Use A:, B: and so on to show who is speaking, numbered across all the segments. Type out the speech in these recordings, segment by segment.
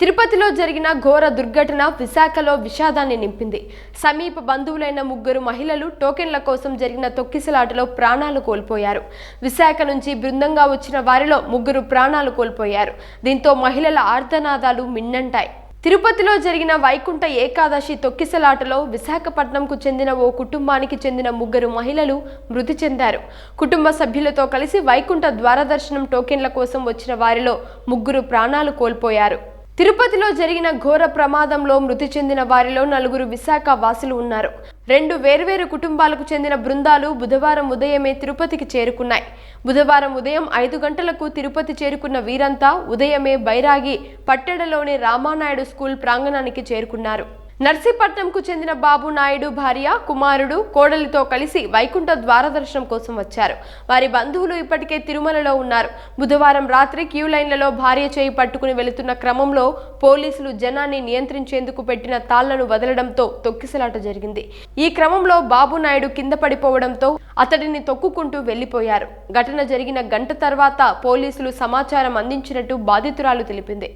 A: తిరుపతిలో జరిగిన ఘోర దుర్ఘటన విశాఖలో విషాదాన్ని నింపింది. సమీప బంధువులైన ముగ్గురు మహిళలు టోకెన్ల కోసం జరిగిన తొక్కిసలాటలో ప్రాణాలు కోల్పోయారు. విశాఖ నుంచి బృందంగా వచ్చిన వారిలో ముగ్గురు ప్రాణాలు కోల్పోయారు. దీంతో మహిళల ఆర్ధనాదాలు మిన్నంటాయి. తిరుపతిలో జరిగిన వైకుంఠ ఏకాదశి తొక్కిసలాటలో విశాఖపట్నంకు చెందిన ఓ కుటుంబానికి చెందిన ముగ్గురు మహిళలు మృతి చెందారు. కుటుంబ సభ్యులతో కలిసి వైకుంఠ ద్వారదర్శనం టోకెన్ల కోసం వచ్చిన వారిలో ముగ్గురు ప్రాణాలు కోల్పోయారు. తిరుపతిలో జరిగిన ఘోర ప్రమాదంలో మృతి చెందిన వారిలో నలుగురు విశాఖ వాసులు ఉన్నారు. రెండు వేర్వేరు కుటుంబాలకు చెందిన బృందాలు బుధవారం ఉదయమే తిరుపతికి చేరుకున్నాయి. బుధవారం ఉదయం ఐదు గంటలకు తిరుపతి చేరుకున్న వీరంతా ఉదయమే బైరాగి పట్టెడలోని రామానాయుడు స్కూల్ ప్రాంగణానికి చేరుకున్నారు. నర్సీపట్నంకు చెందిన బాబు నాయుడు భార్య కుమారుడు కోడలితో కలిసి వైకుంఠ ద్వారదర్శనం కోసం వచ్చారు. వారి బంధువులు ఇప్పటికే తిరుమలలో ఉన్నారు. బుధవారం రాత్రి క్యూ లైన్లలో భార్య చేయి పట్టుకుని వెళుతున్న క్రమంలో పోలీసులు జనాన్ని నియంత్రించేందుకు పెట్టిన తాళ్ళను వదలడంతో తొక్కిసలాట జరిగింది. ఈ క్రమంలో బాబు నాయుడు కింద పడిపోవడంతో అతడిని తొక్కుకుంటూ వెళ్ళిపోయారు ఘటన జరిగిన గంట తర్వాత పోలీసులు సమాచారం అందించినట్టు బాధితురాలు తెలిపింది.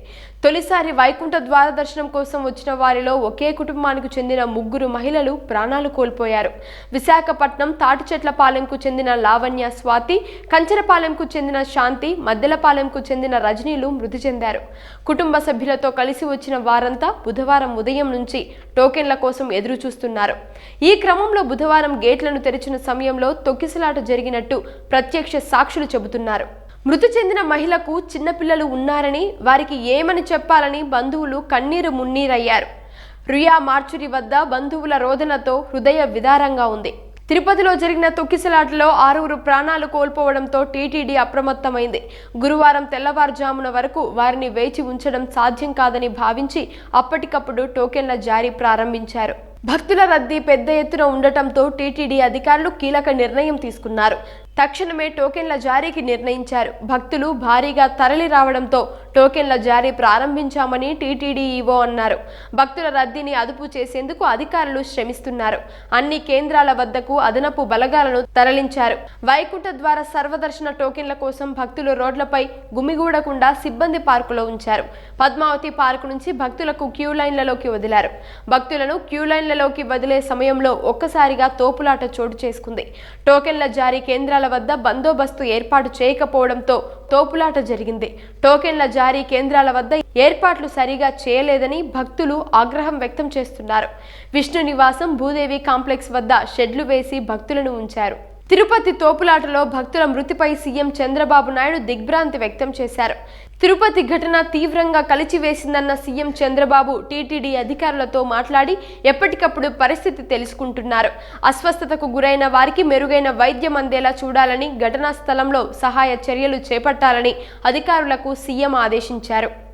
A: తొలిసారి వైకుంఠ ద్వార దర్శనం కోసం వచ్చిన వారిలో ఒకే కుటుంబానికి చెందిన ముగ్గురు మహిళలు ప్రాణాలు కోల్పోయారు. విశాఖపట్నం తాటిచెట్లపాలెంకు చెందిన లావణ్య స్వాతి కంచరపాలెంకు చెందిన శాంతి మద్దెలపాలెంకు చెందిన రజనీలు మృతి చెందారు. కుటుంబ సభ్యులతో కలిసి వచ్చిన వారంతా బుధవారం ఉదయం నుంచి టోకెన్ల కోసం ఎదురు చూస్తున్నారు ఈ క్రమంలో బుధవారం గేట్లను తెరిచిన సమయంలో తొక్కిసలాట జరిగినట్టు ప్రత్యక్ష సాక్షులు చెబుతున్నారు. మృతి చెందిన మహిళకు చిన్నపిల్లలు ఉన్నారని వారికి ఏమని చెప్పాలని బంధువులు కన్నీరు మున్నీరయ్యారు. రుయా మార్చురి వద్ద బంధువుల రోదనతో హృదయ విదారంగా ఉంది. తిరుపతిలో జరిగిన తొక్కిసలాటలో ఆరుగురు ప్రాణాలు కోల్పోవడంతో టీటీడీ అప్రమత్తమైంది. గురువారం తెల్లవారుజామున వరకు వారిని వేచి ఉంచడం సాధ్యం కాదని భావించి అప్పటికప్పుడు టోకెన్ల జారీ ప్రారంభించారు. భక్తుల రద్దీ పెద్ద ఎత్తున ఉండటంతో టీటీడీ అధికారులు కీలక నిర్ణయం తీసుకున్నారు. తక్షణమే టోకెన్ల జారీకి నిర్ణయించారు. భక్తులు భారీగా తరలి రావడంతో టోకెన్ల జారీ ప్రారంభించామని టీటీడీ ఈవో అన్నారు. భక్తుల రద్దీని అదుపు చేసేందుకు అధికారులు శ్రమిస్తున్నారు. అన్ని కేంద్రాల వద్దకు అదనపు బలగాలను తరలించారు. వైకుంఠ ద్వారా సర్వదర్శన టోకెన్ల కోసం భక్తులు రోడ్లపై గుమిగూడకుండా సిబ్బంది పార్కులో ఉంచారు. పద్మావతి పార్కు నుంచి భక్తులకు క్యూ లైన్లలోకి వదిలారు. భక్తులను క్యూ లైన్లలోకి వదిలే సమయంలో ఒక్కసారిగా తోపులాట చోటు చేసుకుంది. టోకెన్ల జారీ కేంద్రాల వద్ద బందోబస్తు ఏర్పాటు చేయకపోవడంతో తోపులాట జరిగింది. టోకెన్ల జారీ కేంద్రాల వద్ద ఏర్పాట్లు సరిగా చేయలేదని భక్తులు ఆగ్రహం వ్యక్తం చేస్తున్నారు. విష్ణు నివాసం భూదేవి కాంప్లెక్స్ వద్ద షెడ్లు వేసి భక్తులను ఉంచారు. తిరుపతి తోపులాటలో భక్తుల మృతిపై సీఎం చంద్రబాబు నాయుడు దిగ్భ్రాంతి వ్యక్తం చేశారు. తిరుపతి ఘటన తీవ్రంగా కలిచివేసిందన్న సీఎం చంద్రబాబు టీటీడీ అధికారులతో మాట్లాడి ఎప్పటికప్పుడు పరిస్థితి తెలుసుకుంటున్నారు. అస్వస్థతకు గురైన వారికి మెరుగైన వైద్యం అందేలా చూడాలని ఘటనా స్థలంలో సహాయ చర్యలు చేపట్టాలని అధికారులకు సీఎం ఆదేశించారు.